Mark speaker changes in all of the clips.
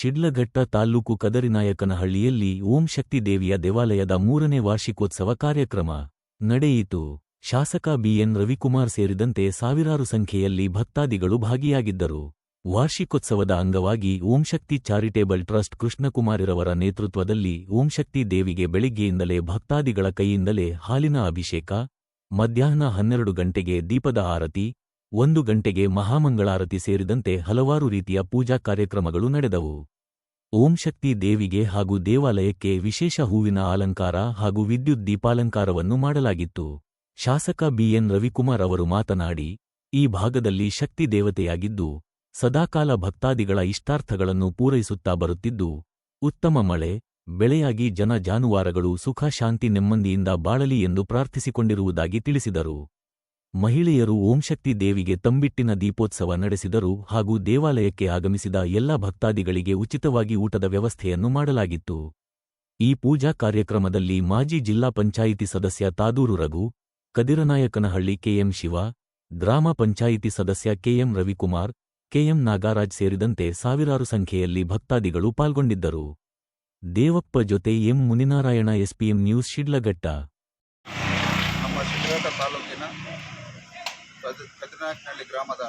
Speaker 1: ಶಿಡ್ಲಘಟ್ಟ ತಾಲ್ಲೂಕು ಕದರಿನಾಯಕನಹಳ್ಳಿಯಲ್ಲಿ ಓಂ ಶಕ್ತಿ ದೇವಿಯ ದೇವಾಲಯದ ಮೂರನೇ ವಾರ್ಷಿಕೋತ್ಸವ ಕಾರ್ಯಕ್ರಮ ನಡೆಯಿತು. ಶಾಸಕ ಬಿಎನ್ ರವಿಕುಮಾರ್ ಸೇರಿದಂತೆ ಸಾವಿರಾರು ಸಂಖ್ಯೆಯಲ್ಲಿ ಭಕ್ತಾದಿಗಳು ಭಾಗಿಯಾಗಿದ್ದರು. ವಾರ್ಷಿಕೋತ್ಸವದ ಅಂಗವಾಗಿ ಓಂಶಕ್ತಿ ಚಾರಿಟೇಬಲ್ ಟ್ರಸ್ಟ್ ಕೃಷ್ಣಕುಮಾರಿರವರ ನೇತೃತ್ವದಲ್ಲಿ ಓಂಶಕ್ತಿ ದೇವಿಗೆ ಬೆಳಿಗ್ಗೆಯಿಂದಲೇ ಭಕ್ತಾದಿಗಳ ಕೈಯಿಂದಲೇ ಹಾಲಿನ ಅಭಿಷೇಕ, ಮಧ್ಯಾಹ್ನ ಹನ್ನೆರಡು ಗಂಟೆಗೆ ದೀಪದ ಆರತಿ ಒಂದು ಗಂಟೆಗೆ ಮಹಾಮಂಗಳಾರತಿ ಸೇರಿದಂತೆ ಹಲವಾರು ರೀತಿಯ ಪೂಜಾ ಕಾರ್ಯಕ್ರಮಗಳು ನಡೆದವು. ಓಂ ಶಕ್ತಿ ದೇವಿಗೆ ಹಾಗೂ ದೇವಾಲಯಕ್ಕೆ ವಿಶೇಷ ಹೂವಿನ ಅಲಂಕಾರ ಹಾಗೂ ವಿದ್ಯುತ್ ದೀಪಾಲಂಕಾರವನ್ನು ಮಾಡಲಾಗಿತ್ತು. ಶಾಸಕ ಬಿಎನ್ ರವಿಕುಮಾರ್ ಅವರು ಮಾತನಾಡಿ, ಈ ಭಾಗದಲ್ಲಿ ಶಕ್ತಿ ದೇವತೆಯಾಗಿದ್ದು, ಸದಾಕಾಲ ಭಕ್ತಾದಿಗಳ ಇಷ್ಟಾರ್ಥಗಳನ್ನು ಪೂರೈಸುತ್ತಾ ಬರುತ್ತಿದ್ದು, ಉತ್ತಮ ಮಳೆ, ಬೆಳೆಯಾಗಿ ಜನ ಜಾನುವಾರುಗಳು ಸುಖ ಶಾಂತಿ ನೆಮ್ಮದಿಯಿಂದ ಬಾಳಲಿ ಎಂದು ಪ್ರಾರ್ಥಿಸಿಕೊಂಡಿರುವುದಾಗಿ ತಿಳಿಸಿದರು. ಮಹಿಳೆಯರು ಓಂಶಕ್ತಿ ದೇವಿಗೆ ತಂಬಿಟ್ಟಿನ ದೀಪೋತ್ಸವ ನಡೆಸಿದರು ಹಾಗೂ ದೇವಾಲಯಕ್ಕೆ ಆಗಮಿಸಿದ ಎಲ್ಲ ಭಕ್ತಾದಿಗಳಿಗೆ ಉಚಿತವಾಗಿ ಊಟದ ವ್ಯವಸ್ಥೆಯನ್ನು ಮಾಡಲಾಗಿತ್ತು. ಈ ಪೂಜಾ ಕಾರ್ಯಕ್ರಮದಲ್ಲಿ ಮಾಜಿ ಜಿಲ್ಲಾ ಪಂಚಾಯಿತಿ ಸದಸ್ಯ ತಾದೂರು ರಘು, ಕದಿರನಾಯಕನಹಳ್ಳಿ ಕೆಎಂ ಶಿವ, ಗ್ರಾಮ ಪಂಚಾಯಿತಿ ಸದಸ್ಯ ಕೆಎಂ ರವಿಕುಮಾರ್, ಕೆಎಂ ನಾಗರಾಜ್ ಸೇರಿದಂತೆ ಸಾವಿರಾರು ಸಂಖ್ಯೆಯಲ್ಲಿ ಭಕ್ತಾದಿಗಳು ಪಾಲ್ಗೊಂಡಿದ್ದರು. ದೇವಪ್ಪ ಜೊತೆ M Muninarayana SPM news Shidlaghatta.
Speaker 2: ಕದ ಕದಿನಾಯಕನಹಳ್ಳಿ ಗ್ರಾಮದ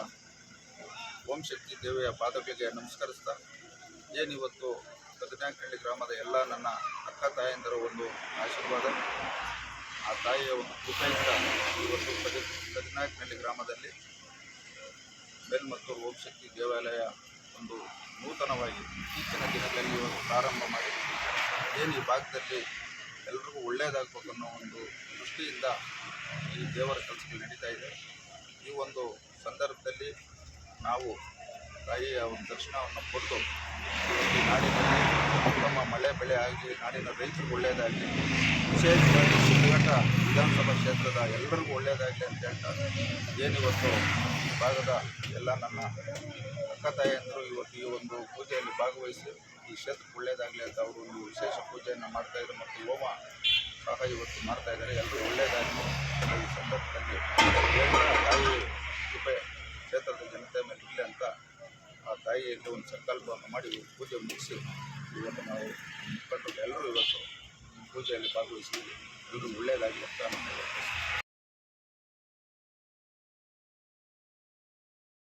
Speaker 2: ಓಂ ಶಕ್ತಿ ದೇವಿಯ ಪಾದಗಳಿಗೆ ನಮಸ್ಕರಿಸ್ತಾ ಏನಿವತ್ತು ಕದಿನಾಯಕನಹಳ್ಳಿ ಗ್ರಾಮದ ಎಲ್ಲ ನನ್ನ ಅಕ್ಕ ತಾಯಂದರ ಒಂದು ಆಶೀರ್ವಾದ, ಆ ತಾಯಿಯ ಒಂದು ಕೃಪೆಯಿಂದ ಇವತ್ತು ಕದಿ ಕದಿನಾಯಕನಹಳ್ಳಿ ಗ್ರಾಮದಲ್ಲಿ ಮೇಲ್ಮತ್ತೂರು ಓಂಶಕ್ತಿ ದೇವಾಲಯ ಒಂದು ನೂತನವಾಗಿ ಇತ್ತೀಚಿನ ದಿನಗಳಲ್ಲಿ ಇವತ್ತು ಪ್ರಾರಂಭ ಮಾಡಿ, ಏನು ಈ ಭಾಗದಲ್ಲಿ ಎಲ್ರಿಗೂ ಒಳ್ಳೆಯದಾಗಬೇಕನ್ನೋ ಒಂದು ದೃಷ್ಟಿಯಿಂದ ಈ ದೇವರ ಕೆಲಸಗಳು ನಡೀತಾ ಇದೆ. ಈ ಒಂದು ಸಂದರ್ಭದಲ್ಲಿ ನಾವು ತಾಯಿಯ ಒಂದು ದರ್ಶನವನ್ನು ಕೊಟ್ಟು ಈ ನಾಡಿನಲ್ಲಿ ಉತ್ತಮ ಮಳೆ ಬೆಳೆ ಆಗಲಿ ನಾಡಿನ ರೈತರಿಗೂ ಒಳ್ಳೆಯದಾಗಲಿ, ವಿಶೇಷವಾಗಿ ಶಿವಘಟ್ಟ ವಿಧಾನಸಭಾ ಕ್ಷೇತ್ರದ ಎಲ್ಲರಿಗೂ ಒಳ್ಳೆಯದಾಗಲಿ ಅಂತ ಹೇಳ್ತಾ ಏನಿವತ್ತು ಭಾಗದ ಎಲ್ಲ ನನ್ನ ಅಕ್ಕ ತಾಯಿಯಂದರು ಇವತ್ತು ಈ ಒಂದು ಪೂಜೆಯಲ್ಲಿ ಭಾಗವಹಿಸಿ ಈ ಕ್ಷೇತ್ರಕ್ಕೆ ಒಳ್ಳೆಯದಾಗಲಿ ಅಂತ ಅವರು ಒಂದು ವಿಶೇಷ ಪೂಜೆಯನ್ನು ಮಾಡ್ತಾಯಿದ್ರು ಮತ್ತು ಹೋಮ ಸಹ ಇವತ್ತು ಮಾಡ್ತಾ ಇದ್ದಾರೆ ಎಲ್ಲರೂ ಒಳ್ಳೆಯದಾಗಲಿ ಈ ಸಂದರ್ಭದಲ್ಲಿ ತಾಯಿ ಕೃಪೆ ಕ್ಷೇತ್ರದ ಜನತೆ ಮೇಲೆ ಇರಲಿ ಅಂತ ಆ ತಾಯಿಯಲ್ಲಿ ಒಂದು ಸಂಕಲ್ಪವನ್ನು ಮಾಡಿ ಪೂಜೆ ಮುಗಿಸಿ ಇವತ್ತು ನಾವು ಮುಖಂಡರು ಎಲ್ಲರೂ ಇವತ್ತು ಪೂಜೆಯಲ್ಲಿ ಭಾಗವಹಿಸಿ ಎಲ್ಲರೂ ಒಳ್ಳೆಯದಾಗಿ ಅಂತ ನಾನು.